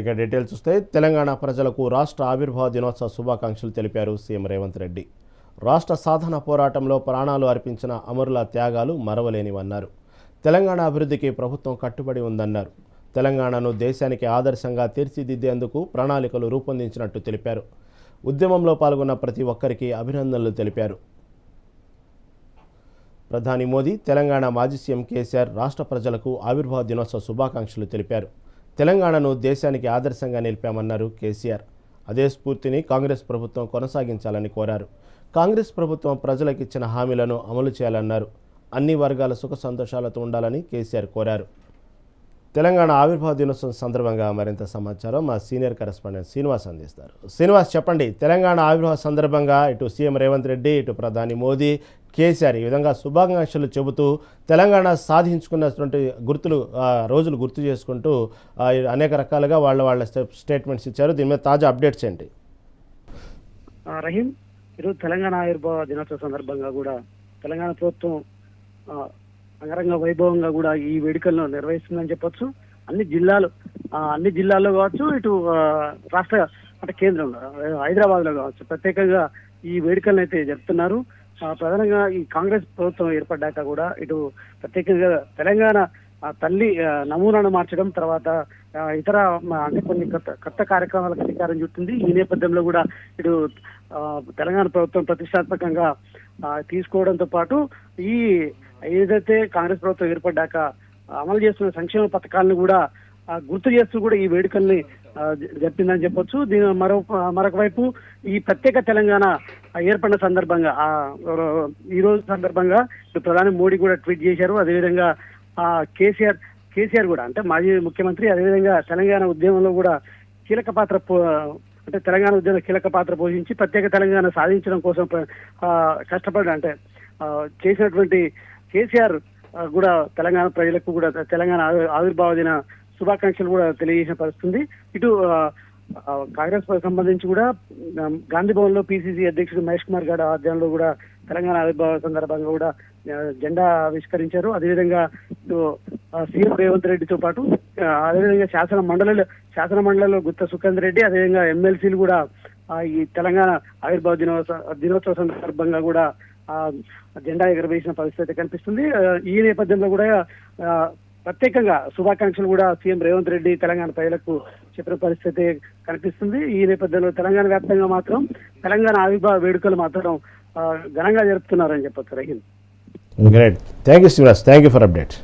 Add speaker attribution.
Speaker 1: ఇక డీటెయిల్స్ వస్తే తెలంగాణ ప్రజలకు రాష్ట్ర ఆవిర్భావ దినోత్సవ శుభాకాంక్షలు తెలిపారు సీఎం రేవంత్ రెడ్డి. రాష్ట్ర సాధన పోరాటంలో ప్రాణాలు అర్పించిన అమరుల త్యాగాలు మరవలేనివన్నారు. తెలంగాణ అభివృద్ధికి ప్రభుత్వం కట్టుబడి ఉందన్నారు. తెలంగాణను దేశానికి ఆదర్శంగా తీర్చిదిద్దేందుకు ప్రణాళికలు రూపొందించినట్టు తెలిపారు. ఉద్యమంలో పాల్గొన్న ప్రతి ఒక్కరికి అభినందనలు తెలిపారు. ప్రధాని మోదీ తెలంగాణ మాజీ సీఎం కేసీఆర్ రాష్ట్ర ప్రజలకు ఆవిర్భావ దినోత్సవ శుభాకాంక్షలు తెలిపారు. తెలంగాణను దేశానికి ఆదర్శంగా నిలిపామన్నారు కేసీఆర్. అదే స్ఫూర్తిని కాంగ్రెస్ ప్రభుత్వం కొనసాగించాలని కోరారు. కాంగ్రెస్ ప్రభుత్వం ప్రజలకు ఇచ్చిన హామీలను అమలు చేయాలన్నారు. అన్ని వర్గాల సుఖ సంతోషాలతో ఉండాలని కేసీఆర్ కోరారు. తెలంగాణ ఆవిర్భావ దినోత్సవం సందర్భంగా మరింత సమాచారం మా సీనియర్ కరెస్పాండెంట్ శ్రీనివాస్ అందిస్తారు. శ్రీనివాస్ చెప్పండి తెలంగాణ ఆవిర్భావ సందర్భంగా ఇటు సీఎం రేవంత్ రెడ్డి ఇటు ప్రధాని మోదీ కేసీఆర్ ఈ విధంగా శుభాకాంక్షలు చెబుతూ తెలంగాణ సాధించుకున్నటువంటి గుర్తులు రోజులు గుర్తు చేసుకుంటూ అనేక రకాలుగా వాళ్ళ వాళ్ళ స్టెప్- స్టేట్మెంట్స్ ఇచ్చారు. దీని మీద తాజా అప్డేట్స్ ఏంటి?
Speaker 2: రహీం ఈరోజు తెలంగాణ ఆవిర్భావ దినోత్సవ సందర్భంగా కూడా తెలంగాణ ప్రభుత్వం అంగరంగ వైభవంగా కూడా ఈ వేడుకలను నిర్వహిస్తుందని చెప్పొచ్చు. అన్ని జిల్లాలు అన్ని జిల్లాల్లో కావచ్చు ఇటు రాష్ట్ర అంటే కేంద్రంలో హైదరాబాద్లో కావచ్చు. ప్రత్యేకంగా ఈ వేడుకలను అయితే జరుపుతున్నారు. ప్రధానంగా ఈ కాంగ్రెస్ ప్రభుత్వం ఏర్పడ్డాక కూడా ఇటు ప్రత్యేకంగా తెలంగాణ తల్లి నమూనాను మార్చడం తర్వాత ఇతర అంటే కొన్ని కొత్త కొత్త కార్యక్రమాలకు శ్రీకారం చుట్టింది. ఈ నేపథ్యంలో కూడా ఇటు తెలంగాణ ప్రభుత్వం ప్రతిష్టాత్మకంగా తీసుకోవడంతో పాటు ఈ ఏదైతే కాంగ్రెస్ ప్రభుత్వం ఏర్పడ్డాక అమలు చేస్తున్న సంక్షేమ పథకాలను కూడా గుర్తు చేస్తూ కూడా ఈ వేడుకల్ని జరిపిందని చెప్పొచ్చు. దీని మరో మరొక వైపు ఈ ప్రత్యేక తెలంగాణ ఏర్పడిన సందర్భంగా ఈ రోజు సందర్భంగా ప్రధాని మోడీ కూడా ట్వీట్ చేశారు. అదేవిధంగా ఆ, కేసీఆర్ కేసీఆర్ కూడా అంటే మాజీ ముఖ్యమంత్రి అదేవిధంగా తెలంగాణ ఉద్యమంలో కూడా కీలక పాత్ర పో- అంటే తెలంగాణ ఉద్యమంలో కీలక పాత్ర పోషించి ప్రత్యేక తెలంగాణ సాధించడం కోసం ఆ, కష్టపడి అంటే ఆ, చేసినటువంటి కేసీఆర్ కూడా తెలంగాణ ప్రజలకు కూడా తెలంగాణ ఆవిర్భావ దిన శుభాకాంక్షలు కూడా తెలియజేసిన పరిస్థితుంది. ఇటు కాంగ్రెస్ సంబంధించి కూడా గాంధీ భవన్లో పిసిసి అధ్యక్షుడు మహేష్ కుమార్ గడ ఆధ్వర్యంలో కూడా తెలంగాణ ఆవిర్భావ సందర్భంగా కూడా జెండా ఆవిష్కరించారు. అదేవిధంగా సీఎం రేవంత్ రెడ్డితో పాటు అదేవిధంగా శాసన మండలిలో శాసన మండలిలో గుత్త సుఖేందర్ రెడ్డి అదేవిధంగా ఎమ్మెల్సీలు కూడా ఈ తెలంగాణ ఆవిర్భావ దినోత్సవ దినోత్సవ సందర్భంగా కూడా జెండా ఎగరవేసిన పరిస్థితి కనిపిస్తుంది. ఈ నేపథ్యంలో కూడా ప్రత్యేకంగా శుభాకాంక్షలు కూడా సీఎం రేవంత్ రెడ్డి తెలంగాణ ప్రజలకు చెప్పిన పరిస్థితి కనిపిస్తుంది. ఈ నేపథ్యంలో తెలంగాణ వ్యాప్తంగా మాత్రం తెలంగాణ ఆవిర్భావ వేడుకలు మాత్రం ఘనంగా జరుపుతున్నారని చెప్పచ్చు. Rahim.
Speaker 1: Great thank you Shivraj thank you for update